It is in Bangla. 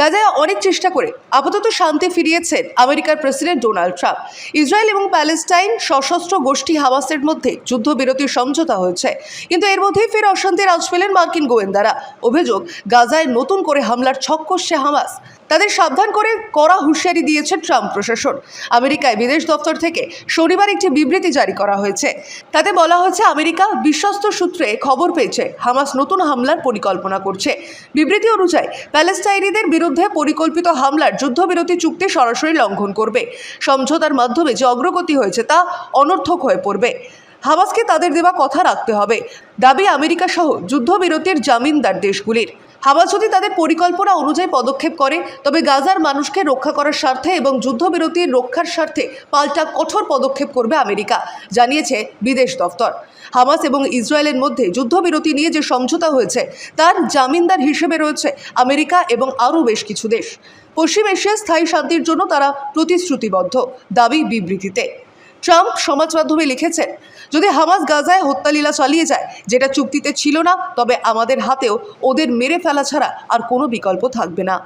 গাজায় অনেক চেষ্টা করে আপাতত শান্তি ফিরিয়েছেন আমেরিকার প্রেসিডেন্ট ডোনাল্ড ট্রাম্প। ইসরায়েল এবং প্যালেস্টাইন সশস্ত্র গোষ্ঠী হামাসের মধ্যে যুদ্ধবিরতির সমঝোতা হয়েছে। কিন্তু এর মধ্যেই ফের অশান্তির আজ পেলেন মার্কিন গোয়েন্দারা। অভিযোগ, গাজায় নতুন করে হামলার ছক কষছে হামাস। তাদের সাবধান করে কড়া হুঁশিয়ারি দিয়েছে ট্রাম্প প্রশাসন। আমেরিকায় বিদেশ দপ্তর থেকে শনিবার একটি বিবৃতি জারি করা হয়েছে। তাতে বলা হয়েছে, আমেরিকা বিশ্বস্ত সূত্রে খবর পেয়েছে, হামাস নতুন হামলার পরিকল্পনা করছে। বিবৃতি অনুযায়ী প্যালেস্টাইনিদের বিরুদ্ধে পরিকল্পিত হামলার যুদ্ধবিরতি চুক্তি সরাসরি লঙ্ঘন করবে। সমঝোতার মাধ্যমে যে অগ্রগতি হয়েছে তা অনর্থক হয়ে পড়বে। হামাসকে তাদের দেওয়া কথা রাখতে হবে। দাবি আমেরিকা সহ যুদ্ধবিরতির জামিনদার দেশগুলির। হামাস যদি তাদের পরিকল্পনা অনুযায়ী পদক্ষেপ করে, তবে গাজার মানুষকে রক্ষা করার স্বার্থে এবং যুদ্ধবিরতির রক্ষার স্বার্থে পাল্টা কঠোর পদক্ষেপ করবে আমেরিকা, জানিয়েছে বিদেশ দফতর। হামাস এবং ইসরায়েলের মধ্যে যুদ্ধবিরতি নিয়ে যে সমঝোতা হয়েছে, তার জামিনদার হিসেবে রয়েছে আমেরিকা এবং আরও বেশ কিছু দেশ। পশ্চিম এশিয়ার স্থায়ী শান্তির জন্য তারা প্রতিশ্রুতিবদ্ধ, দাবি বিবৃতিতে। ট্রাম্প সমাজ মাধ্যমে লিখেছেন, যদি হামাজ গাজায় হত্যালীলা চালিয়ে যায়, যেটা চুক্তিতে ছিল না, তবে আমাদের হাতেও ওদের মেরে ফেলা ছাড়া আর কোনো বিকল্প থাকবে না।